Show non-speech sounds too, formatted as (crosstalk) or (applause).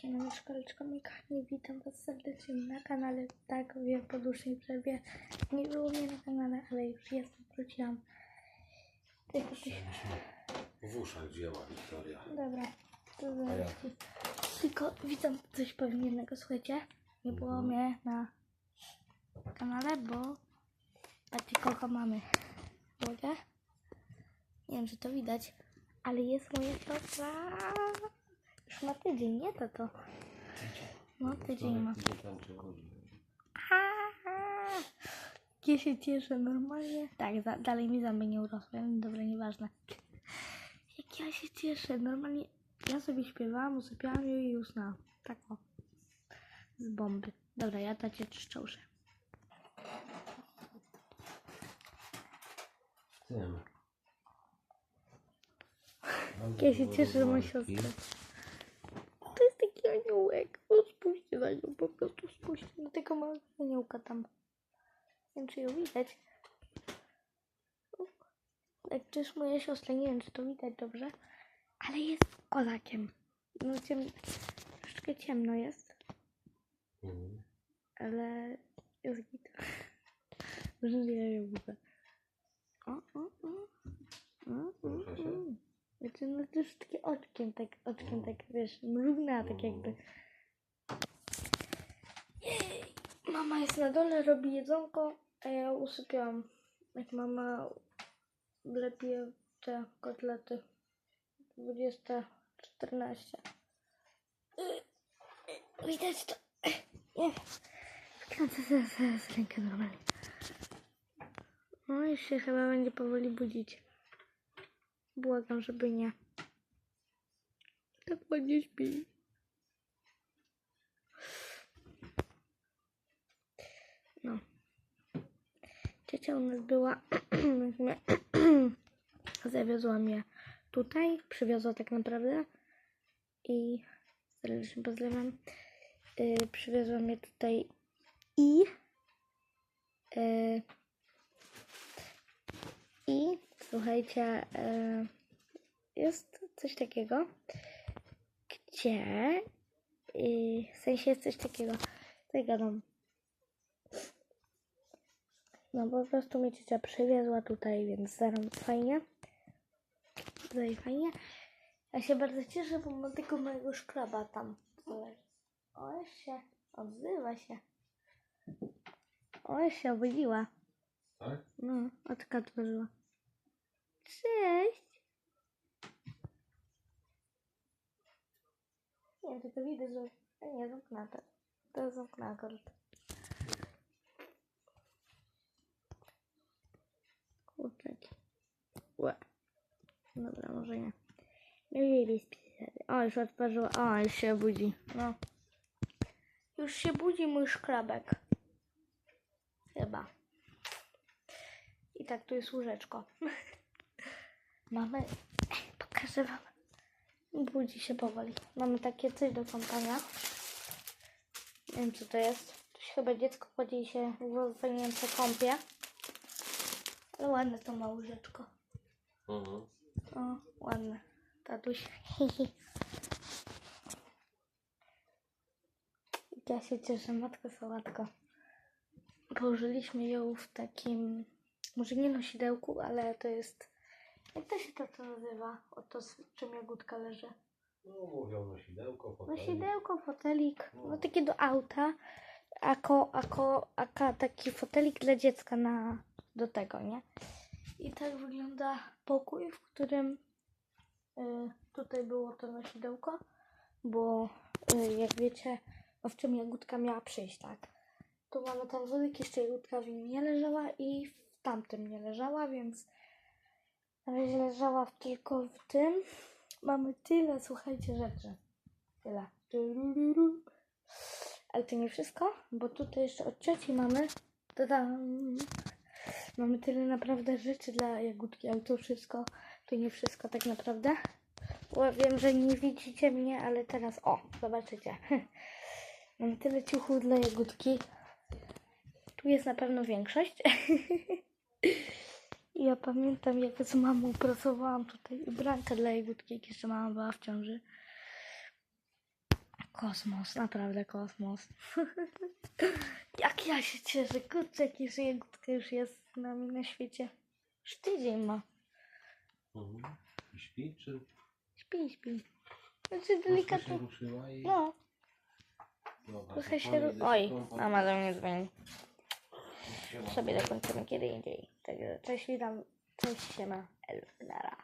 Siemano, szkoleczko Mikołaj, witam was serdecznie na kanale. Tak, wiem, po dłuższej przerwie nie było mnie na kanale, ale już jestem, wróciłam. Tylko. W uszach wzięła Wiktoria. Dobra, to zaraz. jak? Tylko widzę coś jednego, słuchajcie. Nie było Mhm. mnie na kanale, bo patrzcie kogo mamy. Mogę? Nie wiem, czy to widać, ale jest moja siostra. Już ma tydzień, nie to to. No, tydzień ma. Ja się cieszę normalnie. Tak, za, dalej mi zęby nie urosły. Dobra, nieważne. Jak ja się cieszę, normalnie. Ja sobie śpiewałam, usypiałam i usnęłam. Tak o. Z bomby. Dobra, ja tacie czyszczałszę. W tym. Ja się cieszę, że siostra. To jest taki aniołek. No nią, po prostu spójrzcie na tego małego aniołka tam. Nie wiem, czy ją widać. Jak to jest moja siostra, nie wiem, czy to widać dobrze, ale jest kozakiem. No, ciem... troszeczkę ciemno jest, Mhm. ale jest git. (laughs) Może nie ją widzę. O, o, o. O, o, o. Znaczy, no troszeczkę oczkiem, tak, oczkiem, tak, wiesz, mrugna, tak jakby. Mama jest na dole, robi jedzonko, a ja usypiałam. Jak mama lepi te kotlety. 20.14. Widać to. Wkręcę zaraz rękę normalnie. No już się chyba będzie powoli budzić. Błagam, żeby nie. Tak ładnie śpi. No. Ciocia u nas była, (clears throat) zawiozła mnie tutaj, przywiozła tak naprawdę i serdecznie pozdrawiam. Yy, przywiozła mnie tutaj i yy, i słuchajcie, yy, jest coś takiego, gdzie yy, w sensie jest coś takiego, tak gadam. No po prostu mnie ciocia przywiezła tutaj, więc zaraz fajnie. Tutaj fajnie. Ja się bardzo cieszę, bo mam tego mojego szkraba tam. O, się odzywa się. O, się obudziła. Tak? No, oczka otworzyła. Cześć! Nie to widać, że... Nie, zamknęła to. To zamknęła akurat. Kurczaki. Łe. Dobra, może nie. Nie mieli. O, już otworzyła. O, już się budzi. No. Już się budzi mój szkrabek. Chyba. I tak tu jest łóżeczko. Mamy. Pokażę wam. Budzi się powoli. Mamy takie coś do kąpania. Nie wiem co to jest. Się chyba dziecko i się uwolniające kąpie. Ale ładne to ma łóżeczko. Mhm. O, ładne. Tatuś. (laughs) Ja się cieszę, matko sałatko. Położyliśmy ją w takim, może nie nosidełku, ale to jest, jak to się to, nazywa? Oto z czym jagódka leży. No mówią nosidełko, fotelik. Nosidełko, fotelik, no takie do auta, ako, ako, aka taki fotelik dla dziecka na, do tego, nie? I tak wygląda pokój, w którym y, tutaj było to nosidełko, bo y, jak wiecie, no w czym jagódka miała przyjść, tak? Tu mamy ten wózek, jeszcze jagódka w nim nie leżała i w tamtym nie leżała, więc na razie leżała w- tylko w tym. Mamy tyle, słuchajcie, rzeczy. Tyle. Ale to nie wszystko, bo tutaj jeszcze od cioci mamy. Tadam. Mamy tyle naprawdę rzeczy dla jagódki, ale to wszystko, to nie wszystko tak naprawdę. Bo wiem, że nie widzicie mnie, ale teraz o, zobaczycie. (laughs) Mamy tyle ciuchów dla jagódki. Tu jest na pewno większość. (laughs) Ja pamiętam, jak z mamą pracowałam tutaj ubranka dla jagódki, jak jeszcze mama była w ciąży. Kosmos, naprawdę kosmos. (laughs) Jak ja się cieszę, kurczę, jaki Gutka już jest z nami na świecie. Już tydzień ma. Mhm. Śpi, czy Śpi, śpi. Znaczy troszkę się delikatnie. ruszyła i... No, Dobra, trochę to się... ru- Oj, mama do mnie dzwoni. Sobie dokończymy kiedy indziej. Także cześć, witam. Cześć, siema. Elu, nara.